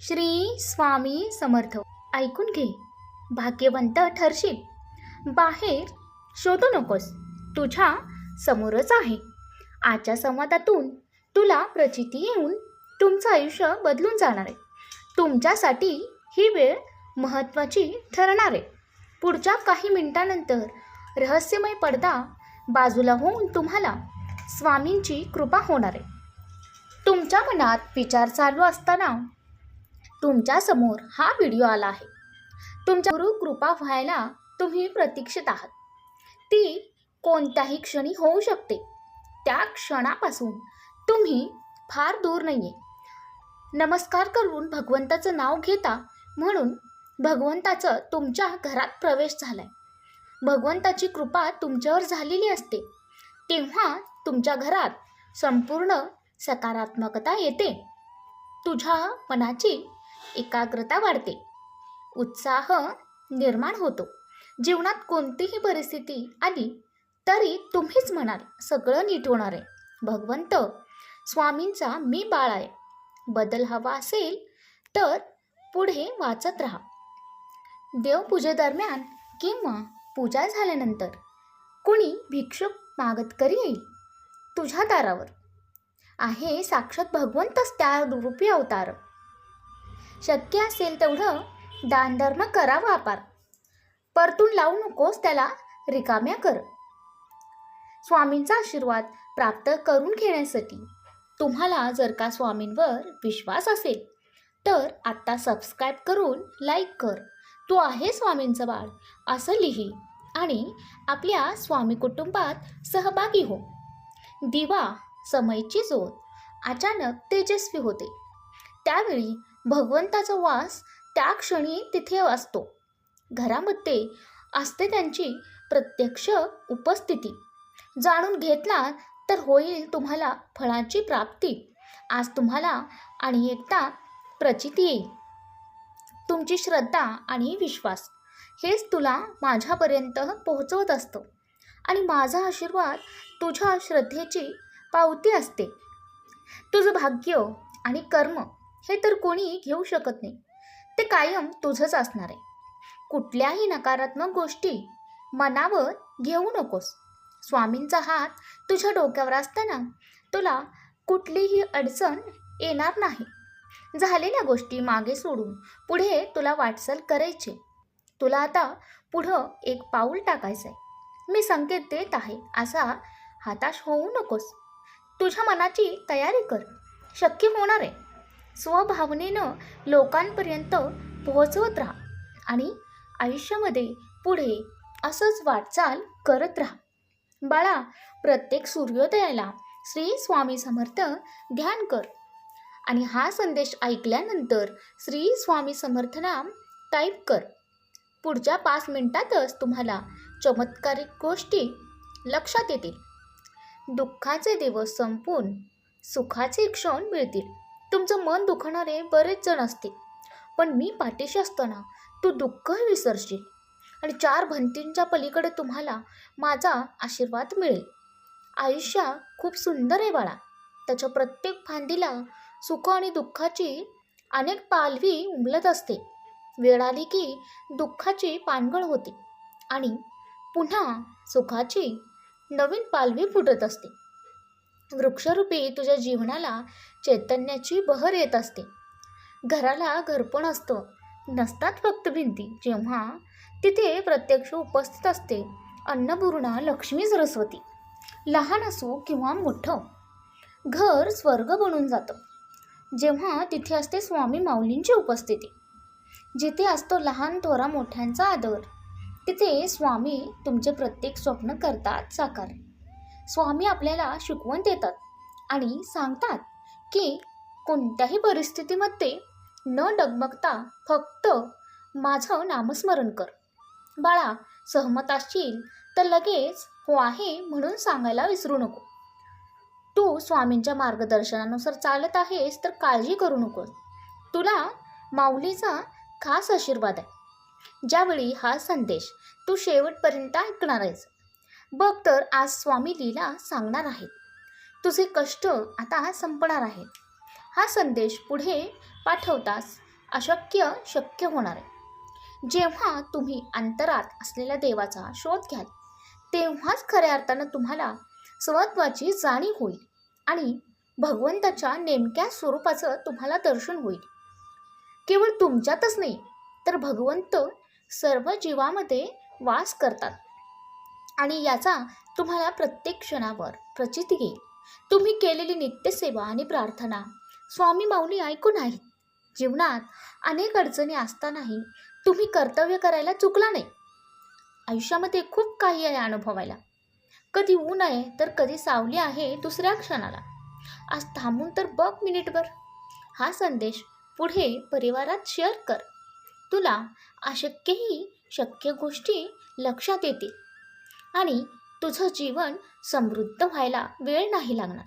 श्री स्वामी समर्थ. ऐकून घे. भाग्यवंत ठरशील. बाहेर शोधू नकोस. तुझ्या समोरच आहे. आजच्या संवादातून तुला प्रचिती येऊन तुमचं आयुष्य बदलून जाणार आहे. तुमच्यासाठी ही वेळ महत्त्वाची ठरणार आहे. पुढच्या काही मिनिटानंतर रहस्यमय पडदा बाजूला होऊन तुम्हाला स्वामींची कृपा होणार आहे. तुमच्या मनात विचार चालू असताना तुमच्यासमोर हा व्हिडिओ आला आहे. तुमच्या गुरु कृपा व्हायला तुम्ही प्रतीक्षित आहात. ती कोणत्याही क्षणी होऊ शकते. त्या क्षणापासून तुम्ही फार दूर नाही आहे नमस्कार करून भगवंताचं नाव घेता म्हणून भगवंताचं तुमच्या घरात प्रवेश झालाय. भगवंताची कृपा तुमच्यावर झालेली असते. तेव्हा तुमच्या घरात संपूर्ण सकारात्मकता येते. तुझ्या मनाची एकाग्रता वाढते. उत्साह निर्माण होतो. जीवनात कोणतीही परिस्थिती आली तरी तुम्हीच म्हणाल सगळं नीट होणार आहे. भगवंत स्वामींचा मी बाळ आहे. बदल हवा असेल तर पुढे वाचत राहा. देवपूजेदरम्यान किंवा पूजा झाल्यानंतर कुणी भिक्षुक मागत करी येईल? तुझ्या दारावर आहे साक्षात भगवंतच त्या रूपी अवतार. शक्य असेल तेवढं दानधर्म करा वापार. परतून लावू नकोस त्याला रिकाम्या कर. स्वामींचा आशीर्वाद प्राप्त करून घेण्यासाठी तुम्हाला जर का स्वामींवर विश्वास असेल तर आत्ता सबस्क्राईब करून लाईक कर. तू आहे स्वामींचं बाळ असं लिही आणि आपल्या स्वामी कुटुंबात सहभागी हो. दिवा समयची जोत अचानक तेजस्वी होते. त्यावेळी भगवंताचा वास त्या क्षणी तिथे असतो. घरामध्ये असते त्यांची प्रत्यक्ष उपस्थिती. जाणून घेतला तर होईल तुम्हाला फळांची प्राप्ती. आज तुम्हाला आणि एकदा प्रचिती येईल. तुमची श्रद्धा आणि विश्वास हेच तुला माझ्यापर्यंत पोहोचवत असतं. आणि माझा आशीर्वाद तुझ्या श्रद्धेची पावती असते. तुझं भाग्य आणि कर्म हे तर कोणी घेऊ शकत नाही. ते कायम तुझंच असणार आहे. कुठल्याही नकारात्मक गोष्टी मनावर घेऊ नकोस. स्वामींचा हात तुझ्या डोक्यावर असताना तुला कुठलीही अडचण येणार नाही. झालेल्या गोष्टी मागे सोडून पुढे तुला वाटचाल करायची. तुला आता पुढं एक पाऊल टाकायचं आहे मी संकेत देत आहे असा हताश होऊ नकोस. तुझ्या मनाची तयारी कर. शक्य होणार आहे. स्वभावनेनं लोकांपर्यंत पोहोचवत राहा आणि आयुष्यामध्ये पुढे असंच वाटचाल करत राहा. बाळा प्रत्येक सूर्योदयाला श्री स्वामी समर्थ ध्यान कर आणि हा संदेश ऐकल्यानंतर श्री स्वामी समर्थ नाम टाईप कर. पुढच्या पाच मिनिटातच तुम्हाला चमत्कारिक गोष्टी लक्षात येतील. दुःखाचे दिवस संपून सुखाचे क्षण मिळतील. तुमचं मन दुखणारे बरेच जण असतील. पण मी पाठीशी असताना तू दुःखही विसरशील. आणि चार भंतींच्या पलीकडे तुम्हाला माझा आशीर्वाद मिळेल. आयुष्य खूप सुंदर आहे बाळा. त्याच्या प्रत्येक फांदीला सुख आणि दुःखाची अनेक पालवी उमलत असते. वेळ आली की दुःखाची पानगळ होते. आणि पुन्हा सुखाची नवीन पालवी फुटत असते. वृक्षरूपी तुझ्या जीवनाला चैतन्याची बहर येत असते. घराला घरपण असतं. नसतात फक्त भिंती. जेव्हा तिथे प्रत्यक्ष उपस्थित असते अन्नपूर्णा लक्ष्मी सरस्वती. लहान असो किंवा मोठं घर स्वर्ग बनून जातं. जेव्हा तिथे असते स्वामी माऊलींची उपस्थिती. जिथे असतो लहान थोरा मोठ्यांचा आदर तिथे स्वामी तुमचे प्रत्येक स्वप्न करतात साकार. स्वामी आपल्याला शिकवण देतात आणि सांगतात की कोणत्याही परिस्थितीमध्ये न डगमगता फक्त माझं नामस्मरण कर. बाळा सहमत असशील तर लगेच हो आहे म्हणून सांगायला विसरू नको. तू स्वामींच्या मार्गदर्शनानुसार चालत आहेस तर काळजी करू नकोस. तुला माऊलीचा खास आशीर्वाद आहे. ज्यावेळी हा संदेश तू शेवटपर्यंत ऐकणार आहेस बघ तर आज स्वामी लीला सांगणार आहेत. तुझे कष्ट आता संपणार आहेत. हा संदेश पुढे पाठवताच अशक्य शक्य होणार आहे. जेव्हा तुम्ही अंतरात असलेल्या देवाचा शोध घ्याल तेव्हाच खऱ्या अर्थानं तुम्हाला स्वत्वाची जाणीव होईल आणि भगवंताच्या नेमक्या स्वरूपाचं तुम्हाला दर्शन होईल. केवळ तुमच्यातच नाही तर भगवंत सर्व जीवामध्ये वास करतात. आणि याचा तुम्हाला प्रत्येक क्षणावर प्रचित येईल तुम्ही केलेली नित्यसेवा आणि प्रार्थना स्वामी माऊली ऐकून आहेत. जीवनात अनेक अडचणी असतानाही तुम्ही कर्तव्य करायला चुकला नाही. आयुष्यामध्ये खूप काही आहे अनुभवायला. कधी ऊन आहे तर कधी सावली आहे दुसऱ्या क्षणाला. आज थांबून तर बघ मिनिटभर. हा संदेश पुढे परिवारात शेअर कर. तुला अशक्यही शक्य गोष्टी लक्षात येतील. आणि तुझं जीवन समृद्ध व्हायला वेळ नाही लागणार.